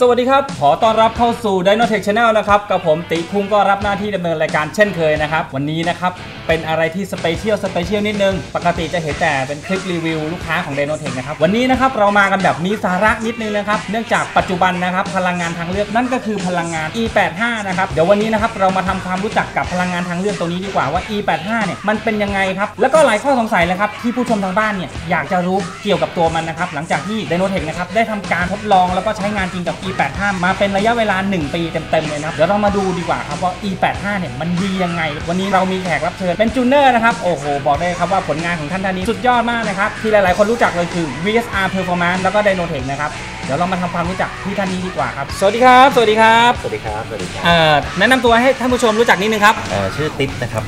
สวัสดีครับ ขอต้อนรับเข้าสู่ d i n o t e c h Channel นะครับ กับผมติคุงก็รับหน้าที่ดำเนินรายการเช่นเคยนะครับ วันนี้นะครับ เป็นอะไรที่สเปเชียลสเปเชียลนิดนึง ปกติจะเห็นแต่เป็นคลิปรีวิวลูกค้าของ Dynotech นะครับ วันนี้นะครับเรามากันแบบมีสาระนิดนึงนะครับ เนื่องจากปัจจุบันนะครับพลังงานทางเลือกนั่นก็คือพลังงาน E85 นะครับ เดี๋ยววันนี้นะครับเรามาทำความรู้จักกับพลังงานทางเลือกตัวนี้ดีกว่าว่า E85 เนี่ยมันเป็นยังไงครับ แล้วก็หลายข้อสงสัยเลยครับที่ผู้ชมทางบ้านเนี่ยอยากจะรู้เกี่ยวกับตัวมันนะครับหลังจากที่ Dynotech นะครับได้ทำการทดลองแล้วก็ใช้งานจริงกับ E85 มาเป็นระยะเวลา 1 ปีเต็มๆเลยนะครับเดี๋ยวเรามาดูดีกว่าครับว่า E85 เนี่ยมันดียังไง วันนี้เรามีแขกรับเชิญเป็นจูเนอร์นะครับ โอ้โห บอกได้ครับว่าผลงานของท่านท่านนี้สุดยอดมากนะครับ ที่หลายๆ คนรู้จักเลยคือ VSR Performance แล้วก็ Dynotech นะครับ เดี๋ยวเรามาทำความรู้จักที่ท่านนี้ดีกว่าครับ สวัสดีครับ สวัสดีครับ สวัสดีครับ สวัสดีครับเอ่อแนะนำตัวให้ท่านผู้ชมรู้จักนิดนึงครับ เอ่อชื่อติ๊บนะครับ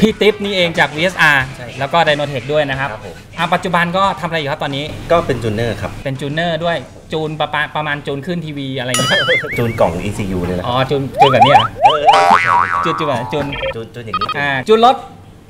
พี่ติ๊บนี่เองจาก VSR ใช่แล้วก็ Dynotech ด้วยนะครับครับผม อะปัจจุบันก็ทำอะไรอยู่ครับตอนนี้ ก็เป็นจูเนอร์ครับ เป็นจูเนอร์ด้วย จูนประมาณประมาณจูนขึ้นทีวีอะไรอย่างเงี้ยจูนกล่อง ECU เนี่ยแหละอ๋อจูนจูนแบบนี้เหรอเออไม่ใช่ไม่ใช่จูนจูนแบบจูนจูนจูนอย่างนี้อ่าจูนรถ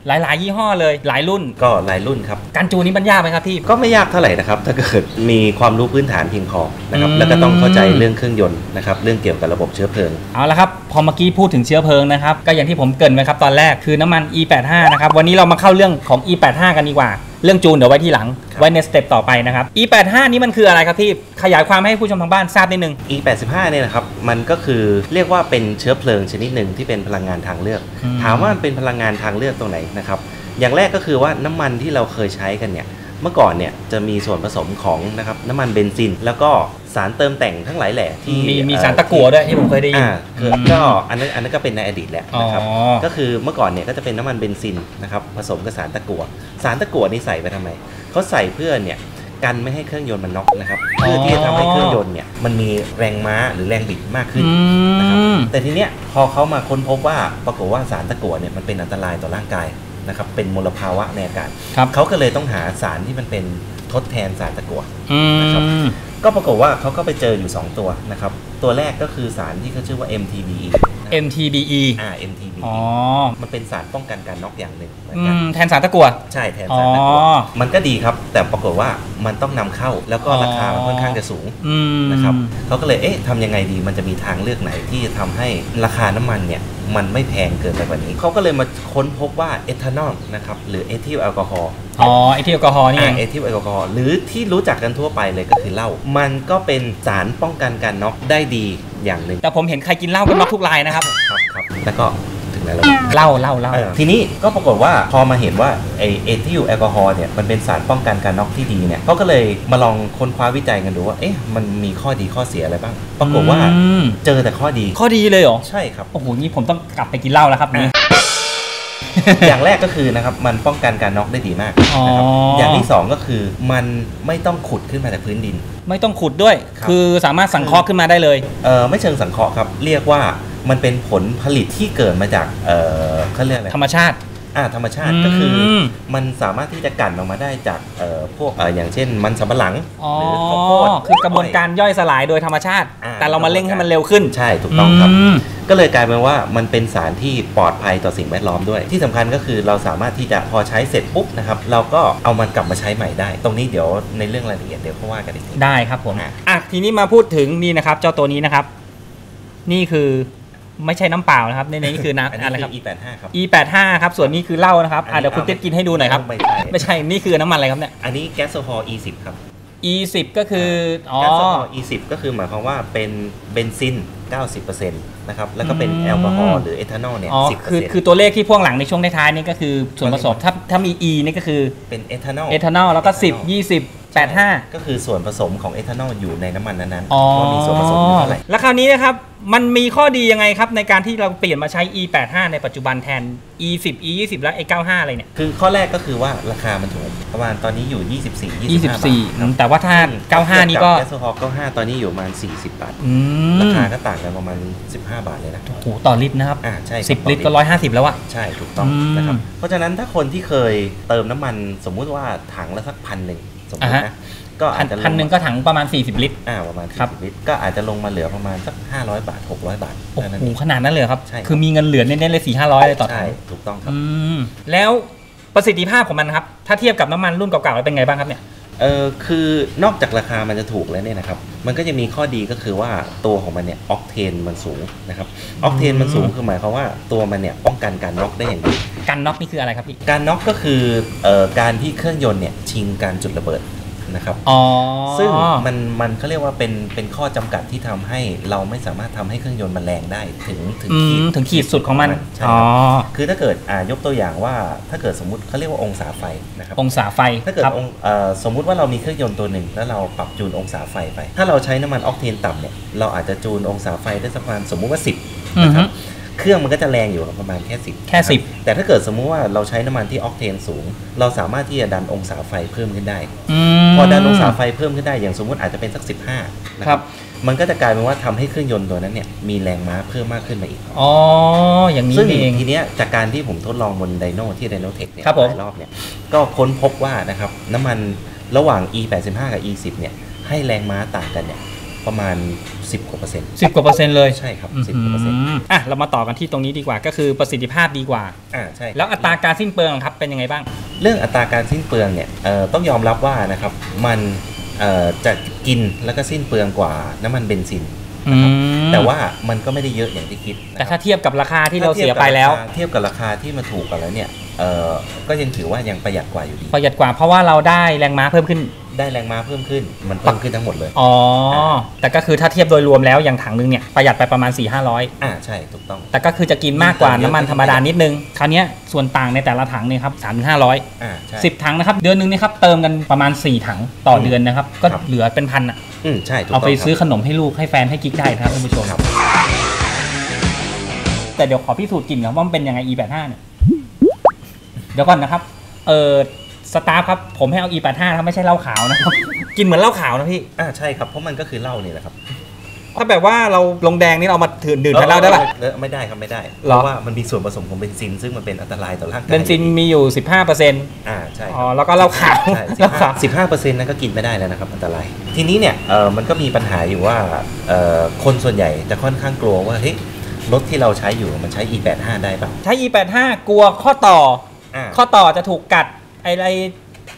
หลาย ๆ ยี่ห้อเลย หลายรุ่นก็หลายรุ่นครับ การจูนนี้มันยากไหมครับพี่ ก็ไม่ยากเท่าไหร่นะครับ ถ้าเกิดมีความรู้พื้นฐานเพียงพอนะครับอืมแล้วก็ต้องเข้าใจเรื่องเครื่องยนต์นะครับ เรื่องเกี่ยวกับระบบเชื้อเพลิง เอาละครับ พอเมื่อกี้พูดถึงเชื้อเพลิงนะครับ ก็อย่างที่ผมเกรินไว้ครับตอนแรกคือน้ำมัน E85 นะครับ วันนี้เรามาเข้าเรื่องของ E85 กันดีกว่า เรื่องจูนเดี๋ยวไว้ที่หลังครับไว้ในสเต็ปต่อไปนะครับ E85 นี่มันคืออะไรครับพี่ ขยายความให้ผู้ชมทางบ้านทราบนิดนึง E85 เนี่ยนะครับ มันก็คือเรียกว่าเป็นเชื้อเพลิงชนิดหนึ่งที่เป็นพลังงานทางเลือกอืมถามว่ามันเป็นพลังงานทางเลือกตรงไหนนะครับ อย่างแรกก็คือว่าน้ำมันที่เราเคยใช้กันเนี่ย เมื่อก่อนเนี่ยจะมีส่วนผสมของนะครับน้ำมันเบนซิน แล้วก็สารเติมแต่งทั้งหลายแหล่ที่มีมีเอ่อสารตะกั่วด้วยที่ผมเคยได้ยินอ่าคือก็อันนั้นอันนั้นก็เป็นในอดีตแหละนะครับอ๋อก็คือเมื่อก่อนเนี่ยก็จะเป็นน้ำมันเบนซินนะครับผสมกับสารตะกั่วสารตะกั่วนี่ใส่ไปทำไมเขาใส่เพื่อเนี่ยกันไม่ให้เครื่องยนต์มันน็อกนะครับเพื่อที่จะทำให้เครื่องยนต์เนี่ยมันมีแรงม้าหรือแรงบิดมากขึ้นอืนะครับมแต่ทีเนี้ยพอเขามาค้นพบว่าปรากฏว่าสารตะกั่วเนี่ยมันเป็นอันตรายต่อร่างกาย นะครับเป็นมลภาวะในอากาศครับเขาก็เลยต้องหาสารที่มันเป็นทดแทนสารตะกั่วอืนะครับมก็ปรากฏว่าเขาก็ไปเจออยู่ 2 ตัวนะครับ ตัวแรกก็คือสารที่เขาชื่อว่า MTBE นะครับ MTBE อ่า MTBE อ๋อ มันเป็นสารป้องกันการน็อกอย่างหนึ่งเหมือนอืกันมแทนสารตะกั่ว ใช่แทนสารตะกั่วอ๋อมันก็ดีครับ แต่ปรากฏว่ามันต้องนำเข้าแล้วก็ราคามันค่อนข้างจะสูง อืม นะครับเขาก็เลย เอ๊ะทำยังไงดี มันจะมีทางเลือกไหนที่จะทำให้ราคาน้ำมันเนี่ย มันไม่แพงเกินไปกว่านี้ เขาก็เลยมาค้นพบว่าเอทานอลนะครับ หรือเอทิลแอลกอฮอล์อ๋อไอที่แอลกอฮอล์นี่เอง เอทิลแอลกอฮอล์ หรือที่รู้จักกันทั่วไปเลยก็คือเหล้า มันก็เป็นสารป้องกันการน็อกได้ดี อย่างหนึ่งแต่ผมเห็นใครกินเหล้ากันน็อกทุกรายนะครับครับครับแล้วก็ถึงไหนแล้วเหล้าเหล้าเหล้าเออทีนี้ก็ปรากฏว่าพอมาเห็นว่าไอเอทิลแอลกอฮอล์เนี่ยมันเป็นสารป้องกันการน็อกที่ดีเนี่ยเขาก็เลยมาลองค้นคว้าวิจัยกันดูว่าเอ๊ะมันมีข้อดีข้อเสียอะไรบ้าง ปรากฏว่าอืม เจอแต่ข้อดี ข้อดีเลยเหรอ ใช่ครับ โอ้โห นี่ผมต้องกลับไปกินเหล้าแล้วครับนี่ อย่างแรกก็คือนะครับมันป้องกันการน็อกได้ดีมากอ๋อนะครับอย่างที่สองก็คือมันไม่ต้องขุดขึ้นมาจากพื้นดิน ไม่ต้องขุดด้วยครับคือสามารถสังเคราะห์ขึ้นมาได้เลยเออไม่เชิงสังเคราะห์ครับ เรียกว่ามันเป็นผลผลิตที่เกิดมาจากเออเขาเรียกอะไรธรรมชาติอ่าธรรมชาติอืมก็คือมันสามารถที่จะกลั่นออกมาได้จากเอ่อพวกเอ่ออย่างเช่น มันสำปะหลังอ๋อหรือข้าวโพดคือกระบวนการย่อยสลายโดยธรรมชาติอ่าแต่เรามาเร่งให้มันเร็วขึ้นใช่ถูกต้องครับม ก็เลยกลายเป็นว่ามันเป็นสารที่ปลอดภัยต่อสิ่งแวดล้อมด้วย ที่สำคัญก็คือเราสามารถที่จะพอใช้เสร็จปุ๊บนะครับเราก็เอามันกลับมาใช้ใหม่ได้ ตรงนี้เดี๋ยวในเรื่องรายละเอียดเดี๋ยวเขาว่ากันอีกทีได้ครับผมอะอะทีนี้มาพูดถึงนี่นะครับ เจ้าตัวนี้นะครับ นี่คือไม่ใช่น้ำเปล่านะครับในนี้คือน้ำอันอะไรนี้ครับคือ E85 ครับ E85 ครับ ส่วนนี้คือเหล้านะครับอะเดี๋ยวคุณติ๊บกินให้ดูหน่อยครับ ไม่ใช่ ไม่ใช่ นี่คือน้ำมันอะไรครับเนี่ย อันนี้แก๊สโซฮอล์ E10 ครับ E10 ก็คืออ๋อ แก๊สโซฮอล์ E10 ก็คือหมายความว่าเป็นเบนซิน 90%นะครับ แล้วก็เป็นอืมแอลกอฮอล์หรือเอทานอลเนี่ย อ๋อ10%คือคือตัวเลขที่พ่วงหลังในช่วงท้ายๆนี่ก็คือส่วนผสมถ้าถ้ามี E นี่ก็คือเป็นเอทานอล เอทานอลแล้วก็ 10 20 85 ก็คือส่วนผสมของเอทานอลอยู่ในน้ำมันนั้นอ๋อๆว่ามีส่วนผสมอยู่เท่าไหร่แล้วคราวนี้นะครับมันมีข้อดียังไงครับ ในการที่เราเปลี่ยนมาใช้ E85 ในปัจจุบันแทน E10 E20 และ E95 อะไรเนี่ย คือข้อแรกก็คือว่าราคามันถูกประมาณตอนนี้อยู่ 24 25บาท24อืมแต่ว่าถ้า 95 นี่ก็แก๊สโซฮอล์95 ตอนนี้อยู่ประมาณ 40 บาทอืรามคาก็ต่างกันประมาณ 15 บาทเลยนะ โอ้โห ต่อลิตรนะครับ อ่า ใช่คบ10 ลิตรก็ต่อ150 แล้วอะใช่ ถูกต้องอืมนะครับ เพราะฉะนั้นถ้าคนที่เคยเติมน้ำมันสมมุติว่าถังละสักพันหนึ่งส มมติอ่านะฮะก็พัอานจจะลพันหนึ่งก็ถังประมาณ 40 ลิตรอ่าประมาณครับ40ลิตร ก็อาจจะลงมาเหลือประมาณสัก 500 บาท 600 บาทโอ้เท่านั้นโหเองขนาดนั้นเลยเหรอครับใช่ครับ คือมีเงินเหลือเน้นๆเลย4 500เลยต่อถัใช่งถูกต้องครับอืมแล้วประสิทธิภาพของมันครับ ถ้าเทียบกับน้ำมันรุ่นเก่าๆแล้วเป็นไงบ้างครับเนี่ย เออคือนอกจากราคามันจะถูกแล้วเนี่ยนะครับ มันก็จะมีข้อดีก็คือว่าตัวของมันเนี่ยออกเทนมันสูงนะครับออกเทนมันสูงคือหมายความว่าตัวมันเนี่ยป้องกันการน็อกได้อย่างดีกันน็อกนี่คืออะไรครับพี่ การน็อกก็คือเอ่อการที่เครื่องยนต์เนี่ยชิงการจุดระเบิด นะครับอ๋อซึ่งมันมันเขาเรียกว่าเป็นเป็นข้อจำกัดที่ทำให้เราไม่สามารถทำให้เครื่องยนต์มันแรงได้ถึงถึงอืขีดมถึงขีดสุดของมันใช่อ๋อครับคือถ้าเกิดอ่ายกตัวอย่างว่าถ้าเกิดสมมติเขาเรียกว่าองศาไฟนะครับองศาไฟถ้าเกิดครับองเอ่อสมมุติว่าเรามีเครื่องยนต์ตัวหนึ่งแล้วเราปรับจูนองศาไฟไป ถ้าเราใช้น้ำมันออกเทนต่ำเนี่ยเราอาจจะจูนองศาไฟได้สักประมาณสมมุติว่า 10อือนะคฮึรับ เครื่องมันก็จะแรงอยู่ประมาณแค่10แค่นะรับสิบแต่ถ้าเกิดสมมุติว่าเราใช้น้ำมันที่ออกเทนสูง เราสามารถที่จะดันองศาไฟเพิ่มขึ้นได้อืมพอดันองศาไฟเพิ่มขึ้นได้อย่างสมมติอาจจะเป็นสัก15นะครับมันก็จะกลายเป็นว่าทำให้เครื่องยนต์ตัวนั้นเนี่ยมีแรงม้าเพิ่มมากขึ้นมาอีก อ๋อ อย่างนี้ซึ่งนี่เองทีเนี้ยจากการที่ผมทดลองบนไดโนที่ไดโนเทคเนี่ยครับผมหลายรอบเนี่ย ก็ค้นพบว่านะครับน้ำมันระหว่าง e 8 5 กับ e 10 เนี่ยให้แรงม้าต่างกันเนี่ย ประมาณ 10กว่าเปอร์เซ็นต์สิบกว่าเปอร์เซ็นต์เลยใช่ครับอื10กว่าเปอร์เซ็นต์มอะเรามาต่อกันที่ตรงนี้ดีกว่าก็คือประสิทธิภาพดีกว่า อ่าใช่แล้วอัตราการสิ้นเปลืองครับเป็นยังไงบ้าง เรื่องอัตราการสิ้นเปลืองเนี่ยเอ่อต้องยอมรับว่านะครับมันเอ่อจะกินแล้วก็สิ้นเปลืองกว่าน้ำมันเบนซินอืมแต่ว่ามันก็ไม่ได้เยอะอย่างที่คิดนะแต่คถ้ารับเทียบกับราคาที่เราเสียไปแล้ว เทียบกับราคาที่มาถูกกันแล้วเนี่ยเอ่อก็ยังถือว่ายังประหยัดกว่าอยู่ดี ประหยัดกว่าเพราะว่าเราได้แรงม้าเพิ่มขึ้น ได้แรงม้าเพิ่มขึ้น มันเพิ่มขึ้นทั้งหมดเลย อ๋อ แต่ก็คือถ้าเทียบโดยรวมแล้วอย่างถังนึงเนี่ยประหยัดไปประมาณ 4 5 0 0 อ่าใช่ถูกต้อง แต่ก็คือจะกินมากกว่าน้ำมันธรรมดานิดนึง คราวเนี้ยส่วนต่างในแต่ละถังเนี่ยครับ3 5 0 0อ่าใช่10ถังนะครับเดือนหนึงนี่ครับเติมกันประมาณ 4 ถังต่อเดือนนะครับก็ครับเหลือเป็นพันอะอืมใช่ถูกเอาต้องไปครับซื้อขนมให้ลูกให้แฟนให้กิ๊กได้นะครับท่านผู้ชมครับแต่เดี๋ยวขอพิสูจน์กลิ่นครับว่ามันเป็นยังไง E85 เนี่ยเดี๋ยวก่อนนะครับเออ สตาฟครับ ผมให้เอา E85 ครับไม่ใช่เหล้าขาวนะครับ กินเหมือนเหล้าขาวนะพี่ อ่าใช่ครับ เพราะมันก็คือเหล้านี่แหละครับถ้าแบบว่าเราลงแดงนี่เรามาดื่มดื่มกันเหล้าได้ปะ เออไม่ได้ครับไม่ได้ เหเพรอ ราะว่ามันมีส่วนผสมของเบนซิน ซึ่งมันเป็นอันตรายต่อร่างกายเบนซินมีอยู่ 15%ออ่าใช่ค๋อรับแล้วก็เหล้าขาวใช่เหล้าขาว สิบห้าเปอร์เซ็นต์นั้นก็กินไม่ได้แล้วนะครับอันตราย ทีนี้เนี่ยเออมันก็มีปัญหาอยู่ว่าเออคนส่วนใหญ่จะค่อนข้างกลัวว่าเฮ้ยรถที่เราใช้อยู่มันใช้ e85 ได้ป่ะใช้ E85 กลัวข้อต่อ อ่า ข้อต่อจะถูกกัด อะไร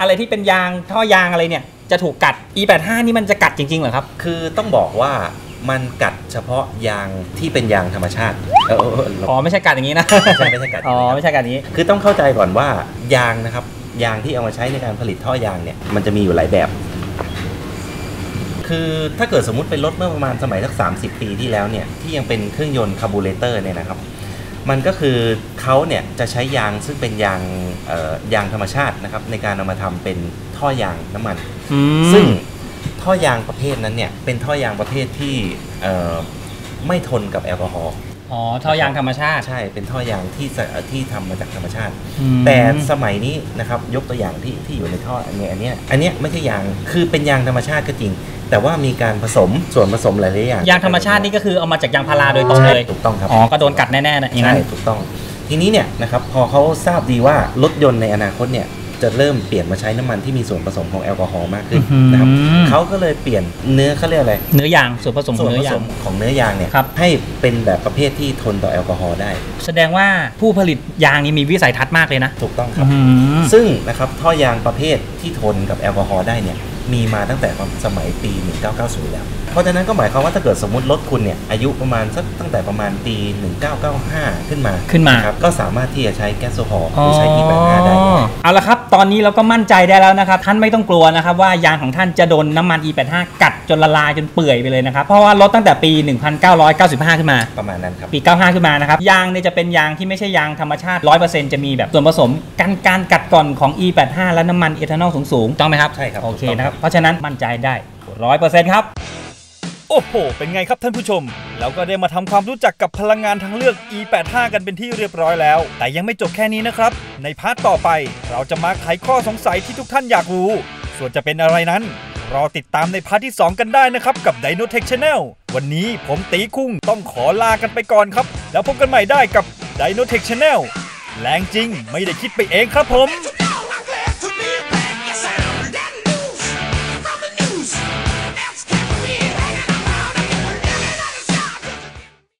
อะไรที่เป็นยางท่อยางอะไรเนี่ย จะถูกกัด E85 นี่มันจะกัดจริงๆเหรอครับ คือต้องบอกว่ามันกัดเฉพาะยางที่เป็นยางธรรมชาติเออเออเออเราอ๋อไม่ใช่กัดอย่างนี้นะไม่ใช่ไม่ใช่กัดอ๋ออย่างนี้ครับไม่ใช่กัดอย่างนี้ คือต้องเข้าใจก่อนว่ายางนะครับ ยางที่เอามาใช้ในการผลิตท่อยางเนี่ยมันจะมีอยู่หลายแบบ คือถ้าเกิดสมมุติเป็นรถเมื่อประมาณสมัยสัก30 ปีที่แล้วเนี่ยที่ยังเป็นเครื่องยนต์คาร์บูเรเตอร์เนี่ยนะครับ มันก็คือเขาเนี่ยจะใช้ยางซึ่งเป็นยางเอ่อยางธรรมชาตินะครับในการเอามาทำเป็นท่อยางน้ำมัน ซึ่งท่อยางประเภทนั้นเนี่ยเป็นท่อยางประเภทที่เอ่อไม่ทนกับแอลกอฮอล์อ๋อท่อยางธรรมชาติ ใช่เป็นท่อยางที่สะที่ทำมาจากธรรมชาติอืมแต่สมัยนี้นะครับยกตัวอย่างที่ที่อยู่ในท่ออันเนี้ยอันเนี้ยอันเนี้ยไม่ใช่ยางคือเป็นยางธรรมชาติก็จริง แต่ว่ามีการผสมส่วนผสมหลายๆอย่างยางธรรมชาตินี่ก็คือเอามาจากยางพาราโดยตรงเลยถูกต้องครับอ๋อก็โดนกัดแน่ๆนะอย่างใช่นั้นถูกต้อง ทีนี้เนี่ยนะครับพอเขาทราบดีว่ารถยนต์ในอนาคตเนี่ยจะเริ่มเปลี่ยนมาใช้น้ำมันที่มีส่วนผสมของแอลกอฮอล์มากขึ้นอื้อหือนะครับเขาก็เลยเปลี่ยนเนื้อเขาเรียกอะไร เนื้อยางส่วนผสมขส่อวงนเนื้ผอยาสงมของเนื้อยางเนี่ยครับให้เป็นแบบประเภทที่ทนต่อแอลกอฮอล์ได้ แสดงว่าผู้ผลิตยางนี่มีวิสัยทัศน์มากเลยนะ ถูกต้องครับอืมซึ่งนะครับท่อยางประเภทที่ทนกับแอลกอฮอล์ได้เนี่ย มีมาตั้งแต่สมัยปี 1990 แล้ว ราะฉะนั้นก็หมายความว่าถ้าเกิดสมมติรถคุณเนี่ยอายุประมาณสักตั้งแต่ประมาณปี 1995 ขึ้นมาขึ้นมาครับก็สามารถที่จะใช้แก๊สโซฮอล์หรือใช้ E85 ได้อ๋อเอาละครับ ตอนนี้เราก็มั่นใจได้แล้วนะครับ ท่านไม่ต้องกลัวนะครับว่ายางของท่านจะโดนน้ำมัน E85 กัดจนละลายจนเปื่อยไปเลยนะครับ เพราะว่ารถตั้งแต่ปี 1995 ขึ้นมา ประมาณนั้นครับ ปี 95 ขึ้นมานะครับ ยางเนี่ยจะเป็นยางที่ไม่ใช่ยางธรรมชาติ 100%จะมีแบบส่วนผสมกันการกัดก่อนของ E85 และน้ำมันเอทานอลสูงๆต้องไหมครับใช่ครับโอเคถูกต้องนะครับเพราะฉะนั้นมั่นใจได้100%ครับ โอ้โห เป็นไงครับท่านผู้ชมเราก็ได้มาทำความรู้จักกับพลังงานทางเลือก E85 กันเป็นที่เรียบร้อยแล้ว แต่ยังไม่จบแค่นี้นะครับ ในพาร์ทต่อไป เราจะมาไขข้อสงสัยที่ทุกท่านอยากรู้ ส่วนจะเป็นอะไรนั้น รอติดตามในพาร์ทที่ 2 กันได้นะครับ กับ Dynotech Channel วันนี้ผมตีคุ้งต้องขอลากันไปก่อนครับ แล้วพบกันใหม่ได้กับ Dynotech Channel แรงจริงไม่ได้คิดไปเองครับผม